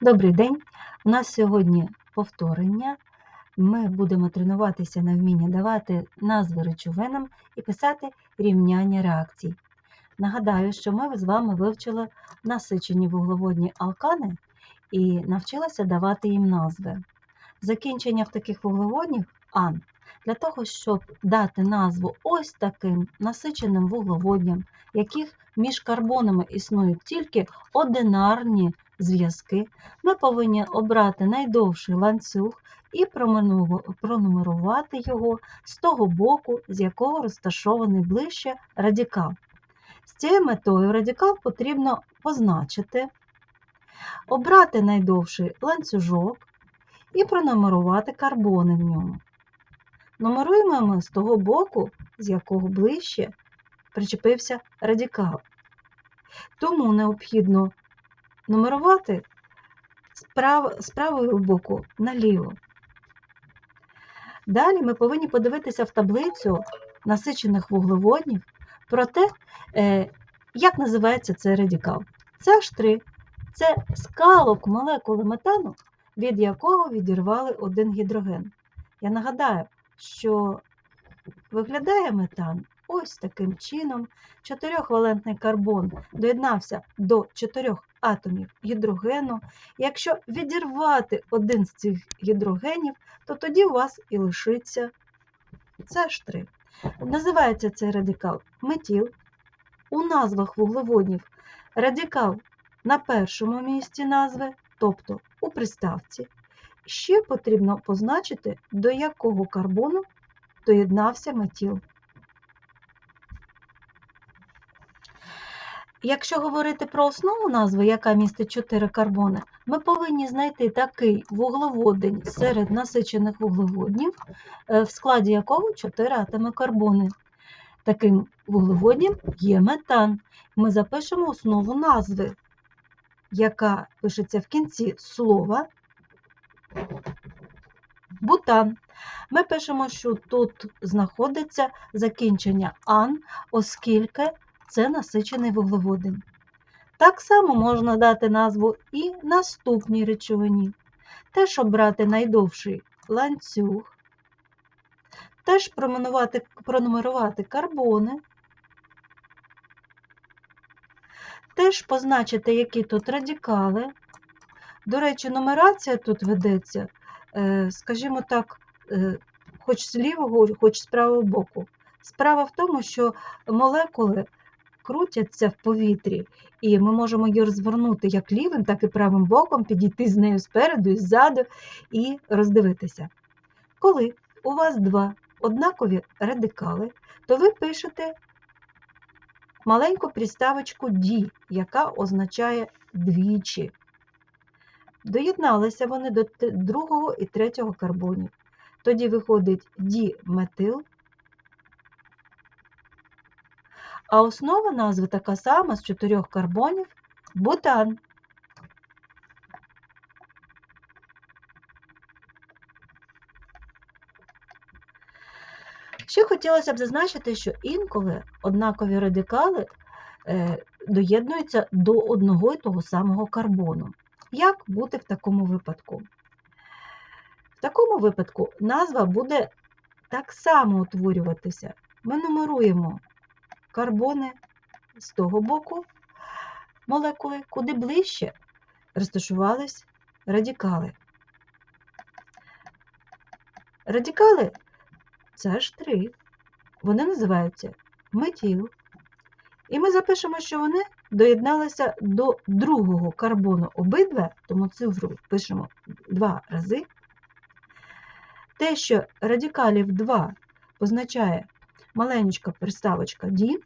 Добрий день! У нас сьогодні повторення. Ми будемо тренуватися на вміння давати назви речовинам і писати рівняння реакцій. Нагадаю, що ми з вами вивчили насичені вуглеводні алкани і навчилися давати їм назви. Закінчення в таких вуглеводнях ан для того, щоб дати назву ось таким насиченим вуглеводням, яких між карбонами існують тільки одинарні зв'язки, ми повинні обрати найдовший ланцюг і пронумерувати його з того боку, з якого розташований ближче радикал. З цією метою радикал потрібно позначити, обрати найдовший ланцюжок і пронумерувати карбони в ньому. Нумеруємо ми з того боку, з якого ближче причепився радикал. Тому необхідно нумерувати з правого боку наліво. Далі ми повинні подивитися в таблицю насичених вуглеводнів про те, е, як називається цей радикал. Це H3 це скалок молекули метану, від якого відірвали один гідроген. Я нагадаю, що виглядає метан ось таким чином. Чотирьохвалентний карбон доєднався до чотирьох атомів гідрогену. Якщо відірвати один з цих гідрогенів, то тоді у вас і лишиться CH3. Називається цей радикал метіл. У назвах вуглеводнів радикал на першому місці назви, тобто у приставці. Ще потрібно позначити, до якого карбону доєднався метіл. Якщо говорити про основу назви, яка містить 4 карбони, ми повинні знайти такий вуглеводень серед насичених вуглеводнів, е, в складі якого 4 атоми карбони. Таким вуглеводнем є метан. Ми запишемо основу назви, яка пишеться в кінці слова бутан. Ми пишемо, що тут знаходиться закінчення ан, оскільки це насичений вуглеводень. Так само можна дати назву і наступній речовині. Теж обрати найдовший ланцюг, теж пронумерувати карбони, теж позначити, які тут радикали. До речі, нумерація тут ведеться, е, скажімо так, е, хоч з лівого, хоч з правого боку. Справа в тому, що молекули крутяться в повітрі, і ми можемо її розвернути як лівим, так і правим боком, підійти з нею спереду і ззаду і роздивитися. Коли у вас два однакові радикали, то ви пишете маленьку приставочку D, яка означає двічі. Доєдналися вони до другого і третього карбонів. Тоді виходить діметил а основа назви така сама з чотирьох карбонів бутан. Ще хотілося б зазначити, що інколи однакові радикали е, доєднуються до одного і того самого карбону. Як бути в такому випадку? В такому випадку назва буде так само утворюватися. Ми нумеруємо карбони з того боку молекули, куди ближче розташувались радикали. Радикали це ж три. Вони називаються метіл. І ми запишемо, що вони доєдналися до другого карбону обидва, тому цифру пишемо два рази. Те, що радикалів 2 позначає маленька приставочка D.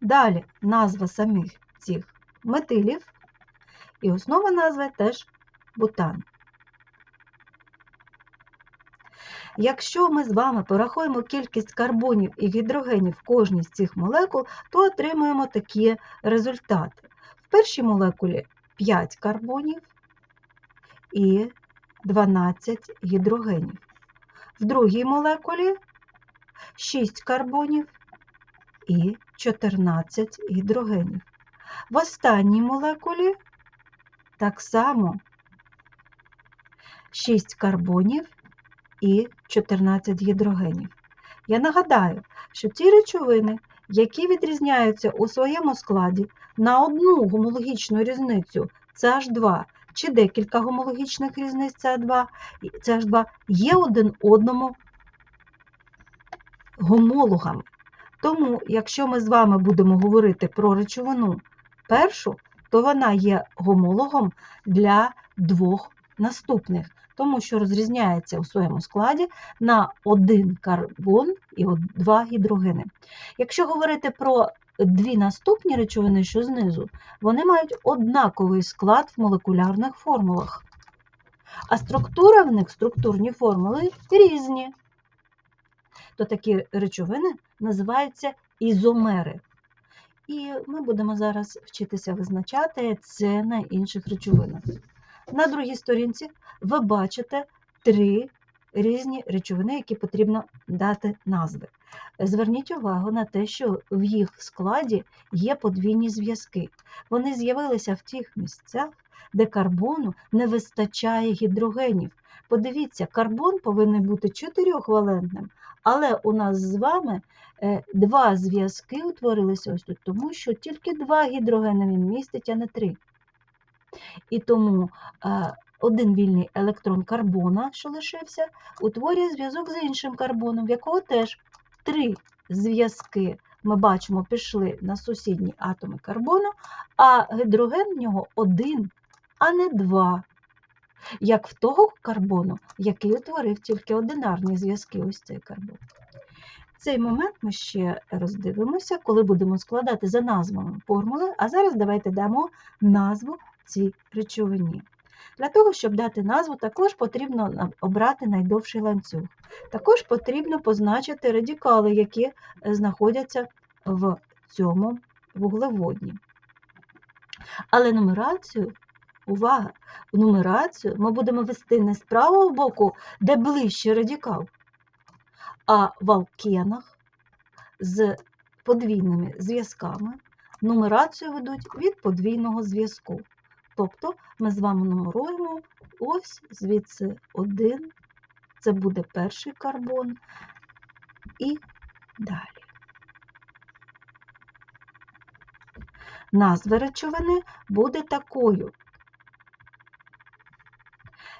Далі назва самих цих метилів, і основа назви теж бутан. Якщо ми з вами порахуємо кількість карбонів і гідрогенів в кожній з цих молекул, то отримуємо такі результати. В першій молекулі 5 карбонів і 12 гідрогенів. В другій молекулі 6 карбонів і 14 гідрогенів. В останній молекулі так само 6 карбонів і 14 гідрогенів. Я нагадаю, що ті речовини, які відрізняються у своєму складі на одну гомологічну різницю CH2 чи декілька гомологічних різниць CH2, CH2 є один одному гомологами. Тому, якщо ми з вами будемо говорити про речовину першу, то вона є гомологом для двох наступних, тому що розрізняється у своєму складі на один карбон і два гідрогени. Якщо говорити про дві наступні речовини, що знизу, вони мають однаковий склад в молекулярних формулах. А структура в них, структурні формули різні. То такі речовини називаються ізомери. І ми будемо зараз вчитися визначати це на інших речовинах. На другій сторінці ви бачите три різні речовини, які потрібно дати назви. Зверніть увагу на те, що в їх складі є подвійні зв'язки. Вони з'явилися в тих місцях, де карбону не вистачає гідрогенів. Подивіться, карбон повинен бути чотирьохвалентним, але у нас з вами е, два зв'язки утворилися ось тут, тому що тільки два гідрогени він містить, а не три. І тому е, один вільний електрон карбона, що лишився, утворює зв'язок з іншим карбоном, в якого теж три зв'язки. Ми бачимо, пішли на сусідні атоми карбону, а гідроген в нього один, а не два. Як в того карбону, який утворив тільки одинарні зв'язки, ось цей карбон. Цей момент ми ще роздивимося, коли будемо складати за назвами формули, а зараз давайте дамо назву цій речовині. Для того, щоб дати назву, також потрібно обрати найдовший ланцюг. Також потрібно позначити радикали, які е, знаходяться в цьому вуглеводні. Але нумерацію, увага, нумерацію ми будемо вести не з правого боку, де ближче радикал, а в алкенах з подвійними зв'язками. Нумерацію ведуть від подвійного зв'язку. Тобто ми з вами нумеруємо ось звідси один, це буде перший карбон і далі. Назва речовини буде такою.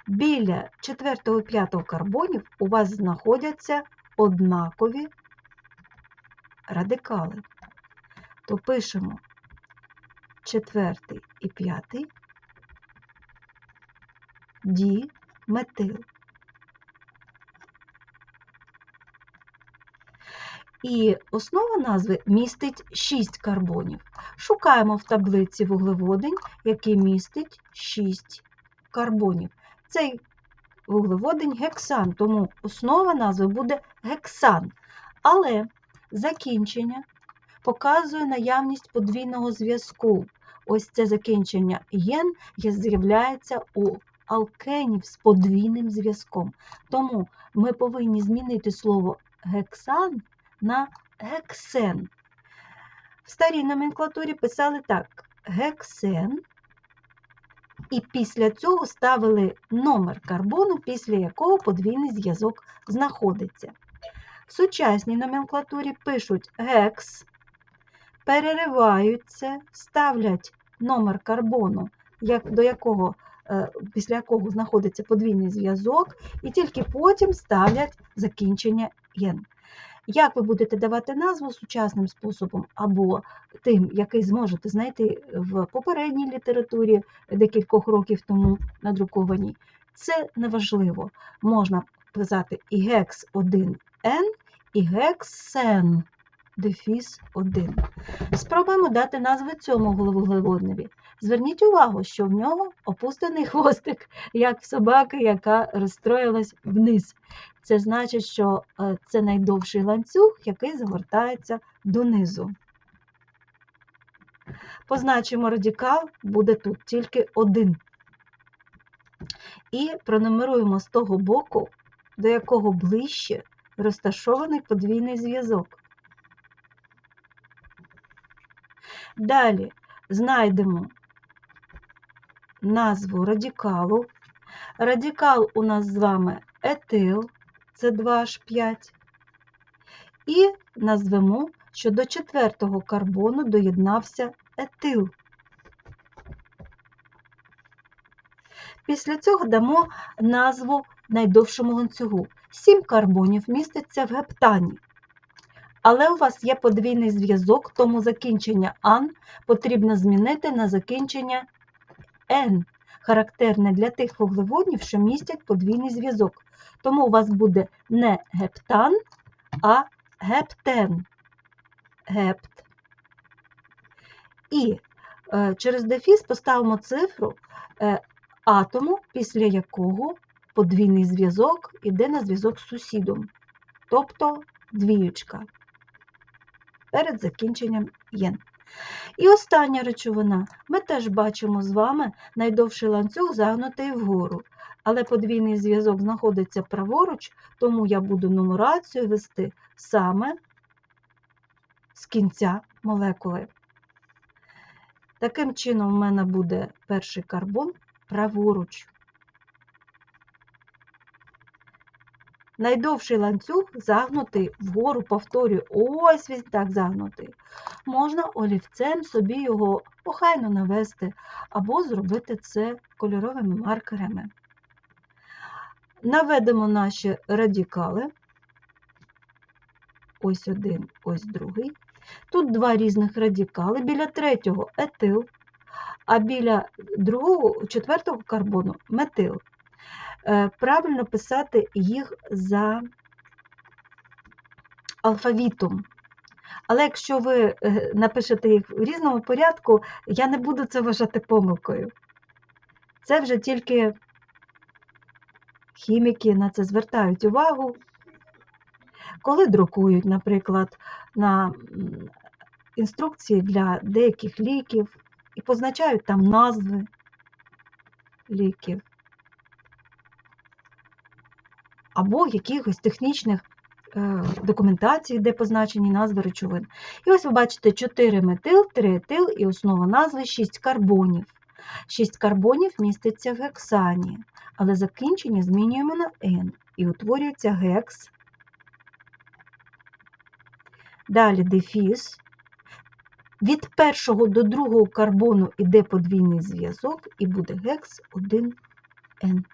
Біля 4-5 карбонів у вас знаходяться однакові радикали. То пишемо четвертий і п'ятий діметил. І основа назви містить 6 карбонів. Шукаємо в таблиці вуглеводень, який містить 6 карбонів. Цей вуглеводень гексан, тому основа назви буде гексан. Але закінчення показує наявність подвійного зв'язку. Ось це закінчення єн з'являється у алкенів з подвійним зв'язком. Тому ми повинні змінити слово гексан на гексен. В старій номенклатурі писали так: гексен, і після цього ставили номер карбону, після якого подвійний зв'язок знаходиться. В сучасній номенклатурі пишуть гекс, перериваються, ставлять номер карбону, до якого після якого знаходиться подвійний зв'язок, і тільки потім ставлять закінчення єн. Як ви будете давати назву сучасним способом, або тим, який зможете знайти в попередній літературі декількох років тому надрукованій, це неважливо. Можна писати і гекс 1 n і гексен дефіс 1. Спробуємо дати назви цьому головоглеводневі. Зверніть увагу, що в нього опустений хвостик, як в собаки, яка розстроїлась вниз. Це значить, що е, це найдовший ланцюг, який загортається донизу. Позначимо радикал, буде тут тільки один. І пронумеруємо з того боку, до якого ближче розташований подвійний зв'язок. Далі знайдемо назву радикалу. Радикал у нас з вами етил, це 2H5. І назвемо, що до четвертого карбону доєднався етил. Після цього дамо назву найдовшому ланцюгу. Сім карбонів міститься в гептані. Але у вас є подвійний зв'язок, тому закінчення ан потрібно змінити на закінчення N, характерне для тих вуглеводнів, що містять подвійний зв'язок. Тому у вас буде не гептан, а гептен. Гепт. І е, через дефіс поставимо цифру е, атому, після якого подвійний зв'язок іде на зв'язок з сусідом, тобто двіючка перед закінченням єн. І остання речовина. Ми теж бачимо з вами найдовший ланцюг загнутий вгору, але подвійний зв'язок знаходиться праворуч, тому я буду нумерацію вести саме з кінця молекули. Таким чином, в мене буде перший карбон праворуч. Найдовший ланцюг загнутий вгору, повторюю, ось він так загнутий. Можна олівцем собі його охайно навести, або зробити це кольоровими маркерами. Наведемо наші радикали. Ось один, ось другий. Тут два різних радикали. Біля третього етил, а біля другого, четвертого карбону метил. Е, Правильно писати їх за алфавітом. Але якщо ви е, напишете їх в різному порядку, я не буду це вважати помилкою. Це вже тільки хіміки на це звертають увагу, коли друкують, наприклад, на інструкції для деяких ліків і позначають там назви ліків або якихось технічних е, документацій, де позначені назви речовин. І ось ви бачите 4 метил, 3 етил і основа назви 6 карбонів. 6 карбонів міститься в гексані, але закінчення змінюємо на N і утворюється гекс. Далі дефіс. Від першого до другого карбону йде подвійний зв'язок і буде гекс 1N.